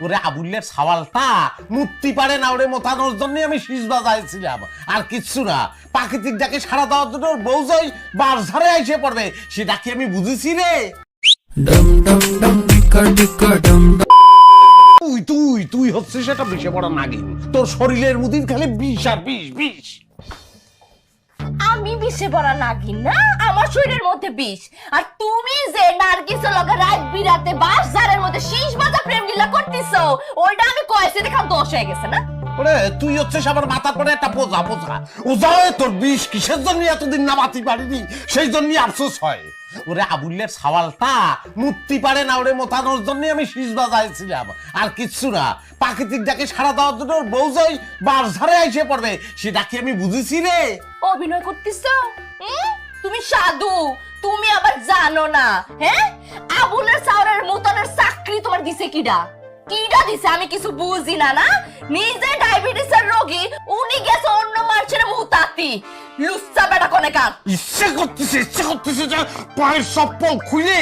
ওরে আবুল্লের সওয়ালটা মুক্তি পারে না ওরে মোতানোর জন্য আমি শীষ বাজাইছিলাম। আর কিচ্ছু না প্রাকৃতিক ডাকে সারা দেওয়ার জন্য ওর বউ যাই বাস ঝাড়ে এসে পড়বে সেটা কি আমি বুঝেছি রে? তুই তুই তুই হচ্ছে সেটা বিষে পড়া নাগিন। তোর শরীরের মুদির খালি বিষ আর বিষ বিষ। বিষে পড়া নাগিন, না? আমার শরীরের মধ্যে বিষ। আর তুমি যে নার্গিসের লগে রাত বিরাতে বাস জারের মধ্যে শীষ বাজা প্রেম লীলা করতেছো, ওইটা আমি কয়েছি দেখা দোষ হয়ে গেছে, না? ওরে তুই হচ্ছিস আমার মাথার পরে একটা পোজা পোজা ওজা হয়ে তোর বিষ কিসের জন্য এতদিন নামাতি পারিনি? সেই জন্য আফসোস হয়। ওরে আবুল্লের সওয়ালটা মুক্তি পারে না ওরে মোতানোর জন্য আমি শীষ বাজাইছিলাম। আর কিচ্ছু না, প্রাকৃতিক ডাকে সারা দেওয়ার জন্য ওর বউ যাই বাস ঝাড়ে এসে পড়বে, সেটা কি আমি বুঝেছি রে? অভিনয় করতিস? তুমি সাধু, তুমি আবার জানো না হ্যাঁ? আবুলের সাউরের মুতনের চাকরি তোমার দিছে কিডা? কিডা দিছে? আমি কিছু বুঝি না না? নিজে ডায়াবেটিসের রোগী উনি গেছে অন্য মানুষের মুতাতি লুচ্চা বেটা কোনে কার? ইচ্ছে করতেছে ইচ্ছে করতেছে যে পায়ের চপ্পল খুলে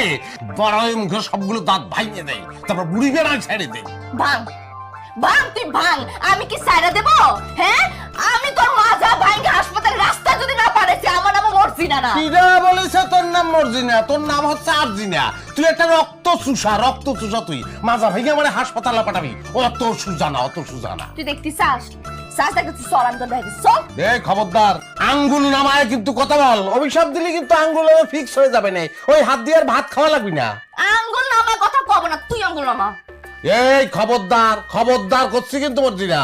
বড়ায় মুখে সবগুলো দাঁত ভাঙিয়ে দেয় তারপর বুড়ি বেড়ায় ছেড়ে দেয়। ভাঙ। ভাঙ তুই ভাঙ। আমি কি সাইরা দেব? নাম কিরা বলেছে তোর নাম মর্জিনা তোর নাম হচ্ছে আরজিনা। তুই একটা রক্ত চুষা রক্ত চুষা তুই। মাজা ভেঙে আমার হাসপাতালে পাঠাবি। অত সুজানা অত সুজানা তুই দেখতি চাস চাস দেখতে তুই সর তোর দেখি সর খবরদার আঙ্গুল নামায় কিন্তু কথা বল। অভিশাপ দিলে কিন্তু আঙ্গুল ফিক্স হয়ে যাবে না। ওই হাত দিয়ে আর ভাত খাওয়া লাগবি না। আঙ্গুল নামা কথা কব না তুই আঙ্গুল নামা। এই খবরদার খবরদার করছি কিন্তু মর্জিনা।